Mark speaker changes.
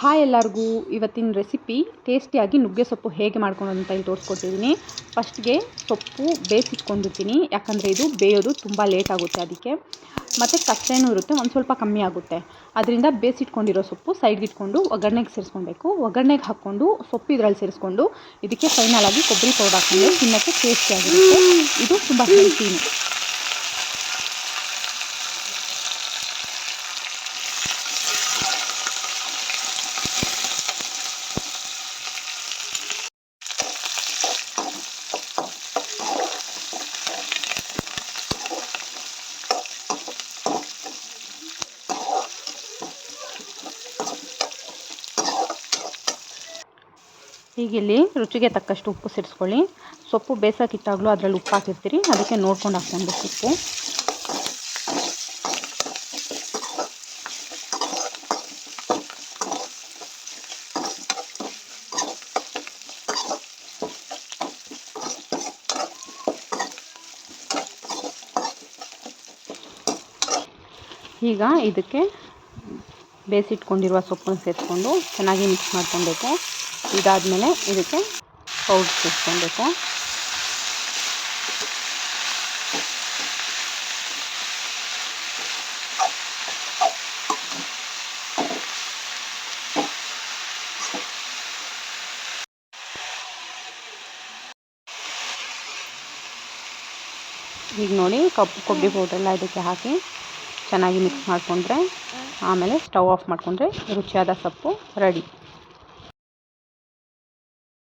Speaker 1: Hi ಎಲ್ಲರಿಗೂ. ಇವತ್ತಿನ recipe ಟೇಸ್ಟಿಯಾಗಿ ನುಗ್ಗೆ ಸೊಪ್ಪು ಹೇಗೆ ಮಾಡ್ಕೊಳೋದು ಅಂತ ಇಲ್ಲಿ ತೋರಿಸ್ಕೊಟ್ಟಿದ್ದೀನಿ ಫಸ್ಟ್ಗೆ ಸೊಪ್ಪು ಬೇಯಿಸಿಟ್ಕೊಂಡಿರ್ತೀನಿ. ಯಾಕಂದರೆ ಇದು ಬೇಯೋದು ತುಂಬ ಲೇಟ್ ಆಗುತ್ತೆ ಅದಕ್ಕೆ. ಮತ್ತು ಕಷ್ಟೇನೂ ಇರುತ್ತೆ, ಒಂದು ಸ್ವಲ್ಪ ಕಮ್ಮಿ ಆಗುತ್ತೆ. ಅದರಿಂದ ಬೇಯಿಸಿಟ್ಕೊಂಡಿರೋ ಸೊಪ್ಪು ಸೈಡ್ಗೆ ಇಟ್ಕೊಂಡು ಒಗ್ಗರಣೆಗೆ ಸೇರಿಸ್ಕೊಬೇಕು. ಒಗ್ಗರಣೆಗೆ ಹಾಕ್ಕೊಂಡು ಸೊಪ್ಪು ಇದರಲ್ಲಿ ಸೇರಿಸ್ಕೊಂಡು ಇದಕ್ಕೆ ಫೈನಲ್ ಆಗಿ ಕೊಬ್ಬರಿ ಪೌಡರ್ ಹಾಕ್ಕೊಂಡು ತಿನ್ನೋಕ್ಕೆ ಟೇಸ್ಟಿಯಾಗಿರುತ್ತೆ ಇದು ತುಂಬ ಹೆಲ್ತಿನೂ ಈಗ ಇಲ್ಲಿ ರುಚಿಗೆ ತಕ್ಕಷ್ಟು ಉಪ್ಪು ಸೇರಿಸ್ಕೊಳ್ಳಿ. ಸೊಪ್ಪು ಬೇಯಿಸೋಕ್ಕಿಟ್ಟಾಗಲೂ ಅದರಲ್ಲಿ ಉಪ್ಪು ಹಾಕಿರ್ತೀರಿ. ಅದಕ್ಕೆ ನೋಡ್ಕೊಂಡು ಹಾಕ್ಕೊಬೇಕು ಉಪ್ಪು ಈಗ ಇದಕ್ಕೆ ಬೇಯಿಸಿಟ್ಕೊಂಡಿರುವ ಸೊಪ್ಪನ್ನು ಸೇರಿಸ್ಕೊಂಡು ಚೆನ್ನಾಗಿ ಮಿಕ್ಸ್ ಮಾಡ್ಕೊಬೇಕು ಇದಾದಮೇಲೆ ಇದಕ್ಕೆ ಪೌಡ್ರ್ ಸೇರಿಸ್ಕೊಬೇಕು ಈಗ ನೋಡಿ ಕಬ್ಬು ಕೊಬ್ಬರಿ ಪೌಡ್ರೆಲ್ಲ ಇದಕ್ಕೆ ಹಾಕಿ ಚೆನ್ನಾಗಿ ಮಿಕ್ಸ್ ಮಾಡಿಕೊಂಡ್ರೆ, ಆಮೇಲೆ ಸ್ಟವ್ ಆಫ್ ಮಾಡಿಕೊಂಡ್ರೆ ರುಚಿಯಾದ ಸೊಪ್ಪು ರೆಡಿ